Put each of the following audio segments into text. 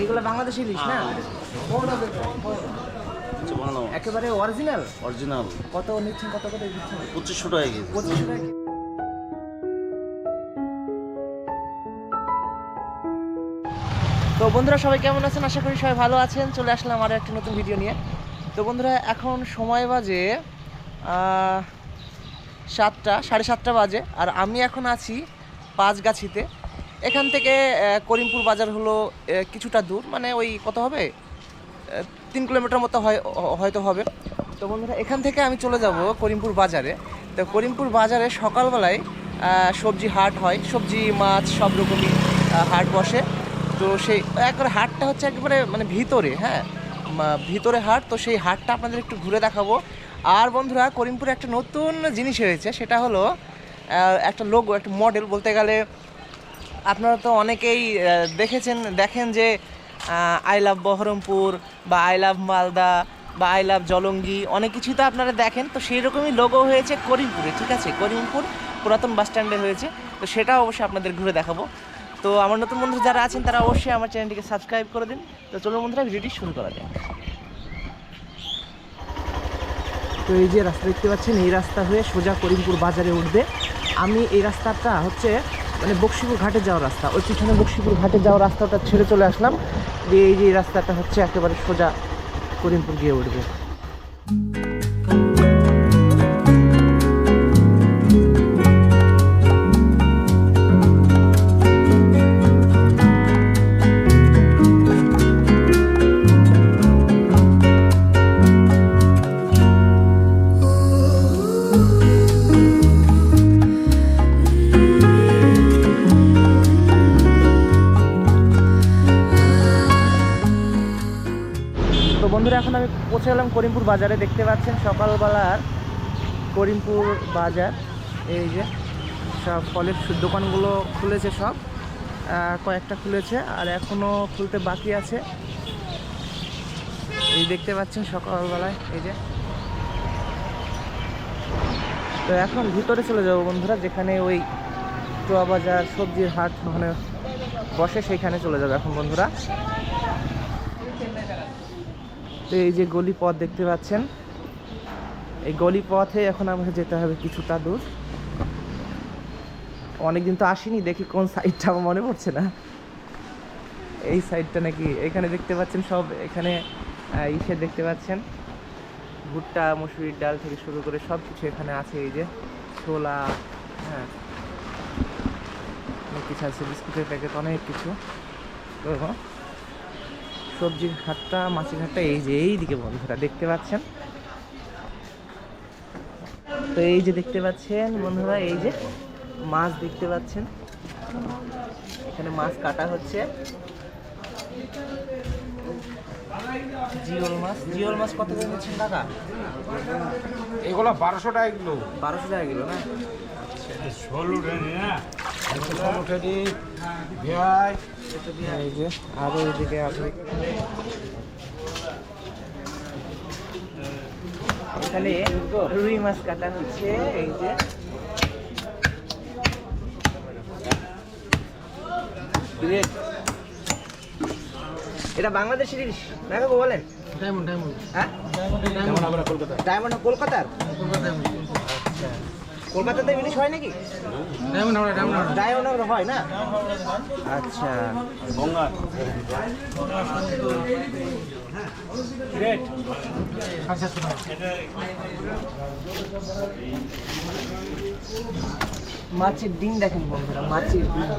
এইগুলো বাংলাদেশি ইলিশ না? আচ্ছা একেবারে অরিজিনাল অরিজিনাল কত নিচ্ছেন কত করে দিচ্ছেন? পঁচিশশো টাকা কেজি। পঁচিশশো টাকা তো বন্ধুরা সবাই কেমন আছেন? আশা করি সবাই ভালো আছেন। চলে আসলাম আরও একটা নতুন ভিডিও নিয়ে। তো বন্ধুরা এখন সময় বাজে আহ, সাতটা সাড়ে সাতটা বাজে আর আমি এখন আছি পাঁচগাছিতে। এখান থেকে করিমপুর বাজার হলো কিছুটা দূর। মানে ওই কত হবে? তিন কিলোমিটার মতো হয় হয়তো হবে। তো বন্ধুরা, এখান থেকে আমি চলে যাব করিমপুর বাজারে। তো করিমপুর বাজারে সকালবেলায় সবজি হাট হয়। সবজি, মাছ সব রকমই হাট বসে। তো সেই, একবারে হাটটা হচ্ছে একেবারে মানে ভিতরে হ্যাঁ? ভিতরে হাট। তো সেই হাটটা আপনাদের একটু ঘুরে দেখাবো। আর বন্ধুরা, করিমপুরে একটা নতুন জিনিস হয়েছে সেটা হলো একটা লোগো, একটা মডেল বলতে গেলে আপনারা তো অনেকেই দেখেছেন, দেখেন যে আই লাভ বহরমপুর বা আই লাভ মালদা বা আই লাভ জলঙ্গি অনেক কিছুই তো আপনারা দেখেন। তো সেই রকমই লোগো হয়েছে করিমপুরে ঠিক আছে? করিমপুর পুরাতন বাস স্ট্যান্ডে হয়েছে। তো সেটা অবশ্যই আপনাদের ঘুরে দেখাবো। তো আমার নতুন বন্ধু যারা আছেন, তারা অবশ্যই আমার চ্যানেলটিকে সাবস্ক্রাইব করে দিন। তো চলুন বন্ধুরা, ভিডিওটি শুরু করা যাক। তো এই যে রাস্তা দেখতে পাচ্ছেন, এই রাস্তা হয়ে সোজা করিমপুর বাজারে উঠবে। আমি এই রাস্তাটা হচ্ছে মানে বক্সিপুর ঘাটে যাওয়ার রাস্তা। ওই পিছনে বক্সিপুর ঘাটে যাওয়ার রাস্তাটা ছেড়ে চলে আসলাম। দিয়ে এই যে রাস্তাটা হচ্ছে একেবারে সোজা করিমপুর গিয়ে উঠবে। বন্ধুরা, এখন আমি পৌঁছে গেলাম করিমপুর বাজারে। দেখতে পাচ্ছেন সকালবেলার করিমপুর বাজার। এই যে, সব ফলের দোকানগুলো খুলেছে সব। কয়েকটা খুলেছে, আর এখনও খুলতে বাকি আছে। এই দেখতে পাচ্ছেন সকালবেলায়, এই যে। তো এখন ভিতরে চলে যাব বন্ধুরা, যেখানে ওই টোয়া বাজার, সবজির হাট ওখানে বসে, সেইখানে চলে যাব এখন বন্ধুরা। তো এই যে গলি পথ দেখতে পাচ্ছেন। এই গলি পথে এখন আমাকে যেতে হবে কিছুটা দূর। অনেকদিন তো আসিনি, দেখি কোন সাইডটা আমার মনে পড়ছে না। এই সাইডটা নাকি, এখানে দেখতে পাচ্ছেন সব, এখানে ইসে দেখতে পাচ্ছেন। ভুট্টা, মসুরির ডাল থেকে শুরু করে সব কিছু এখানে আছে, এই যে ছোলা হ্যাঁ। অনেক কিছু আছে, বিস্কুটের প্যাকেট, অনেক কিছু। সবজির হাটটা মাছের হাটটা এই যে এই দিকে বন্ধুরা দেখতে পাচ্ছেন? তো এই যে দেখতে পাচ্ছেন বন্ধুরা এই যে মাছ দেখতে পাচ্ছেন। এখানে মাছ কাটা হচ্ছে। জিওল মাছ জিওল মাছ কত করে নিচ্ছেন টাকা এগুলো বারোশো টাকা কিলো। বারোশো টাকা কিলো না? ষোলো টেডি ভিয়াই এই যে আরও এদিকে আছে। এখানে রুই মাছ কাটা হচ্ছে এই যে। এটা বাংলাদেশের ইলিশ না বলেন। ডায়মন্ড ডায়মন্ড হ্যাঁ? ডায়মন্ড আমরা কলকাতা ডায়মন্ড কলকাতার? আচ্ছা কলকাতাতে ইলিশ হয় নাকি? ডায়মন্ড হয় না? আচ্ছা। সাড়ে মাছের ডিম দেখেন বন্ধুরা, মাছের ডিম।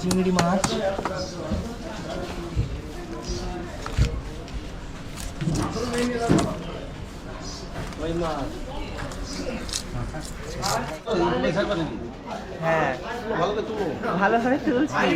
চিংড়ি মাছ। হ্যাঁ ভালোভাবে তুলছি।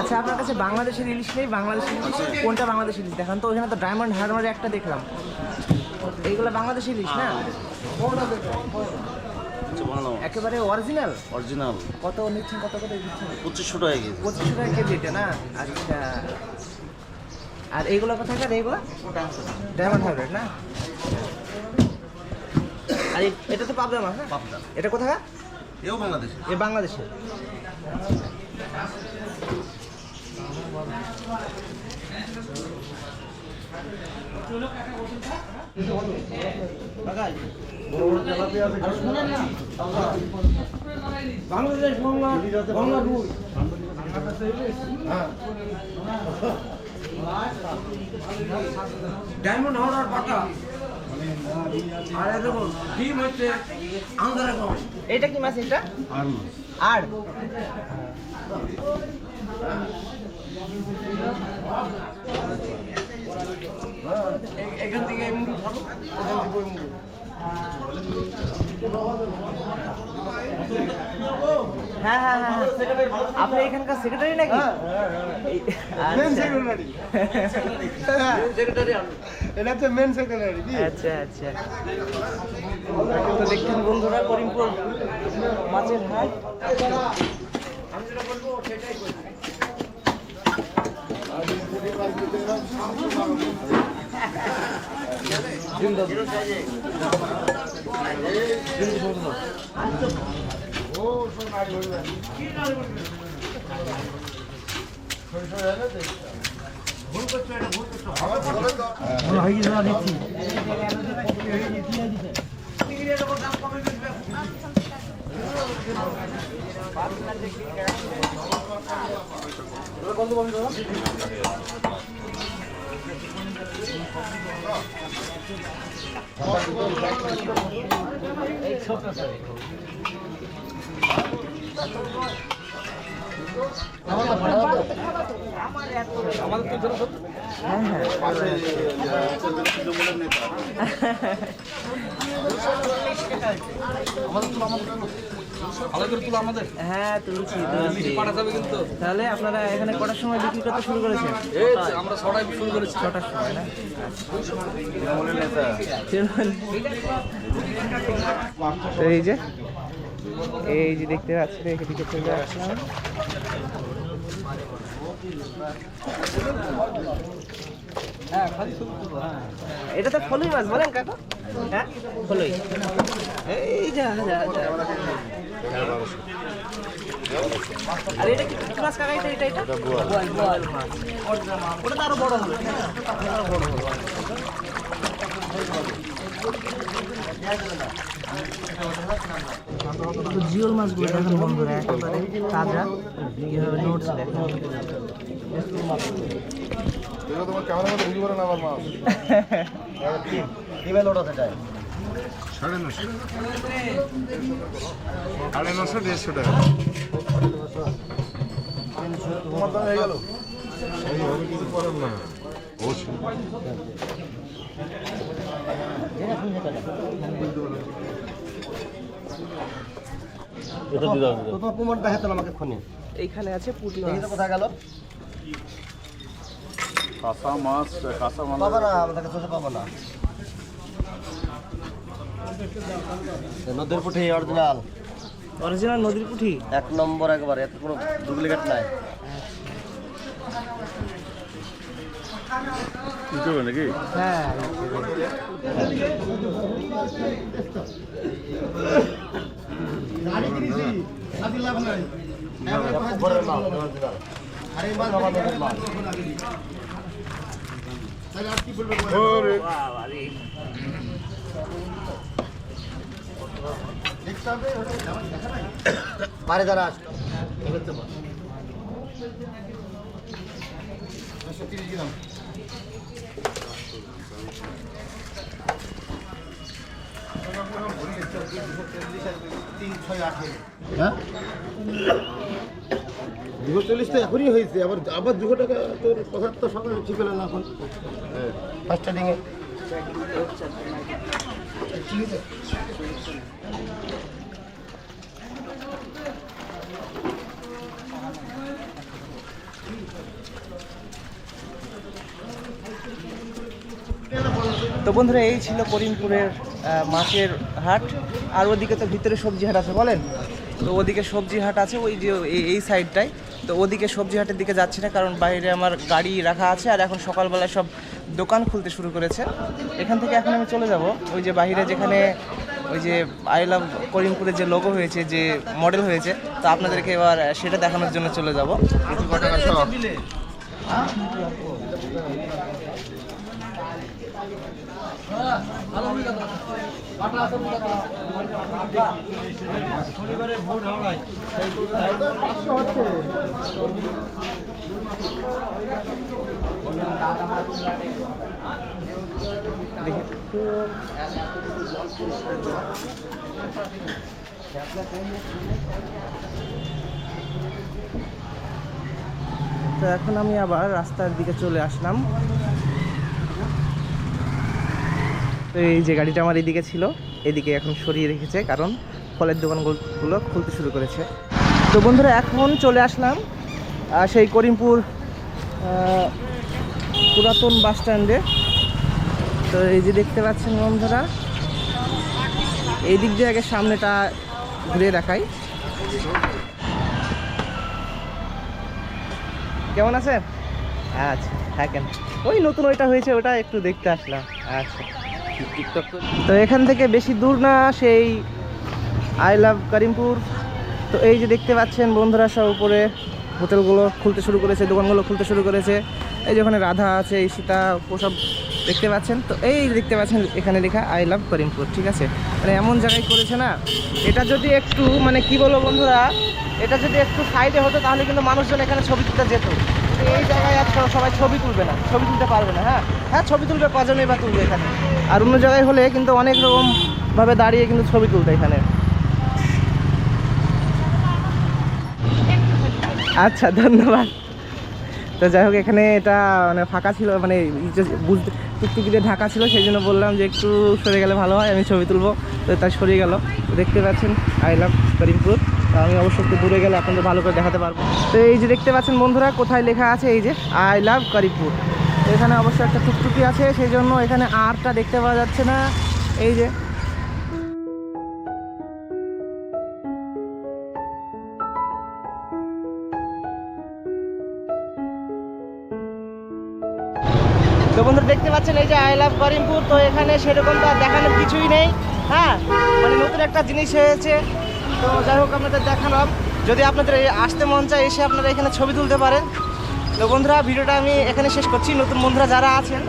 আচ্ছা আপনার কাছে বাংলাদেশের ইলিশ নেই বাংলাদেশের কোনটা বাংলাদেশের ইলিশ? দেখান তো ওখানে তো ডায়মন্ড হারবারে একটা দেখলাম। এইগুলো বাংলাদেশের ইলিশ না? একেবারে অরিজিনাল অরিজিনাল কত নিচ্ছেন কত করে দিচ্ছেন? পঁচিশশো টাকা কেজি। পঁচিশশো টাকা কেজি এটা না? আচ্ছা। আর এইগুলো কোথাকার এইগুলো? ডায়মন্ড হারবার না? আর এটা তো পাবদা মাছ হ্যাঁ পাবদা এটা কোথায় এও বাংলাদেশে। এ বাংলাদেশে। বাংলাদেশ বাংলা বাংলা রুল। ডায়মন্ড হাওড়ার পাতা আর দেখুন ডিম হচ্ছে আন্দারে কম এটা কি মাছ এটা? আর আর এখান থেকে এই মুরগি খাব এখান থেকে ওই মুরগি হ্যাঁ হ্যাঁ হ্যাঁ হ্যাঁ। আপনি এখানকার সেক্রেটারি নাকি? আচ্ছা। এটা হচ্ছে মেন সেক্রেটারি আচ্ছা আচ্ছা। তো দেখছেন বন্ধুরা করিমপুর মাছের হাট। হ্যাঁ হ্যাঁ Çok nasıl? হ্যাঁ তুলছি তুলছি। যাবে তাহলে আপনারা এখানে কটার সময় বিক্রি করতে শুরু করেছেন? আমরা ছটায় শুরু করেছি। ছটার সময় না? এই যে এই যে দেখতে পাচ্ছেন এদিকে চলে আসলাম। এটা তো ফলুই মাছ বলেন কাকা। হ্যাঁ? ফলুই। এই যা যা আর এটা কি মাছ কাকা এটা এটা এটা? বোয়াল বোয়াল মাছ ওটা তো আরও বড় হবে। আরও বড় হবে। তো জিওল মাছগুলো দেখেন বন্ধুরা একেবারে তাজা। কীভাবে নোটস দেখেন? সাড়ে নশো সাড়ে নশো দেড়শো টাকা তোমার দাম হয়ে গেল কিছু করার না অবশ্যই এটা দিতে হবে তো তোমার দেখাতেন আমাকে এইখানে আছে পুঁটি দেখি তো মাছ কোথায় গেল? কাঁচা মাছ কাঁচা মাছ। পাবো না আমাদের কাছে পাবো না। নদীর পুঠি অরিজিনাল অরিজিনাল নদীর পুঁটি এক নম্বর একবার এত কোনো ডুপ্লিকেট নাই। দিতে হবে নাকি হ্যাঁ উপরের মাল অরিজিনাল আর এই মাল আমাদের মাল ওরে বাড়ি যারা আসলো হ্যাঁ দুশো চল্লিশ তো এখনই হয়েছে, আবার আবার দুশো টাকা তোর পঁচাত্তর সকালে ঠিক হলো না এখন। ফার্স্ট স্টার্টিংয়ে ঠিক আছে তো বন্ধুরা এই ছিল করিমপুরের মাছের হাট। আর ওদিকে তো ভিতরে সবজি হাট আছে বলেন? তো ওদিকে সবজি হাট আছে ওই যে এই- সাইডটাই তো ওদিকে সবজি হাটের দিকে যাচ্ছি না কারণ বাইরে আমার গাড়ি রাখা আছে আর এখন সকালবেলা সব দোকান খুলতে শুরু করেছে। এখান থেকে এখন আমি চলে যাব। ওই যে বাইরে যেখানে ওই যে আই লাভ করিমপুরের যে লোগো হয়েছে যে মডেল হয়েছে তো আপনাদেরকে এবার সেটা দেখানোর জন্য চলে যাব। তো এখন আমি আবার রাস্তার দিকে চলে আসলাম। এই যে গাড়িটা আমার এদিকে ছিল, এদিকে এখন সরিয়ে রেখেছে, কারণ ফলের দোকানগুলো খুলতে শুরু করেছে। তো বন্ধুরা, এখন চলে আসলাম সেই করিমপুর পুরাতন বাস স্ট্যান্ডে। তো এই যে দেখতে পাচ্ছেন বন্ধুরা এই দিক দিয়ে আগে সামনেটা ঘুরে দেখাই। কেমন আছেন? আচ্ছা থাকেন। ওই নতুন ওইটা হয়েছে, ওটা একটু দেখতে আসলাম। আচ্ছা। তো এখান থেকে বেশি দূর না, সেই আই লাভ করিমপুর তো এই যে দেখতে পাচ্ছেন বন্ধুরা সব উপরে হোটেলগুলো খুলতে শুরু করেছে, দোকানগুলো খুলতে শুরু করেছে। এই যে ওখানে রাধা আছে এই সীতা ওসব দেখতে পাচ্ছেন? তো এই দেখতে পাচ্ছেন, এখানে লেখা আই লাভ করিমপুর ঠিক আছে? মানে এমন জায়গায় করেছে না? এটা যদি একটু মানে কি বলব বন্ধুরা, এটা যদি একটু সাইডে হতো, তাহলে কিন্তু মানুষজন এখানে ছবি তুলতে যেত। এই জায়গায় আজকাল সবাই ছবি তুলবে না, ছবি তুলতে পারবে না হ্যাঁ? হ্যাঁ ছবি তুলবে কজনই বা তুলবে এখানে? আর অন্য জায়গায় হলে কিন্তু অনেক রকম ভাবে দাঁড়িয়ে কিন্তু ছবি তুলতে এখানে। আচ্ছা ধন্যবাদ। তো যাই হোক, এখানে এটা মানে ফাঁকা ছিল মানে বুঝতে টুকটুকি দিয়ে ঢাকা ছিল, সেই জন্য বললাম যে একটু সরে গেলে ভালো হয়, আমি ছবি তুলবো। তো তাই সরে গেল। দেখতে পাচ্ছেন আই লাভ করিমপুর আমি অবশ্যই একটু দূরে গেলে আপনাদের ভালো করে দেখাতে পারব। তো এই যে দেখতে পাচ্ছেন বন্ধুরা, কোথায় লেখা আছে এই যে আই লাভ করিমপুর এখানে অবশ্যই একটা টুকটুকি আছে, সেই জন্য এখানে আরটা দেখতে পাওয়া যাচ্ছে না। এই যে তো বন্ধুরা দেখতে পাচ্ছেন এই যে আই লাভ করিমপুর তো এখানে সেরকম তো আর দেখানোর কিছুই নেই। হ্যাঁ মানে নতুন একটা জিনিস হয়েছে। তো যাই হোক, আপনাদের দেখালাম। যদি আপনাদের আসতে মন চায়, এসে আপনারা এখানে ছবি তুলতে পারেন। তো বন্ধুরা, ভিডিওটা আমি এখানে শেষ করছি। নতুন বন্ধুরা যারা আছেন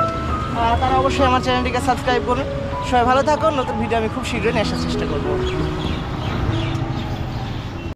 তারা অবশ্যই আমার চ্যানেলটিকে সাবস্ক্রাইব করুন। সবাই ভালো থাকুন। নতুন ভিডিও আমি খুব শীঘ্রই আসার চেষ্টা করব।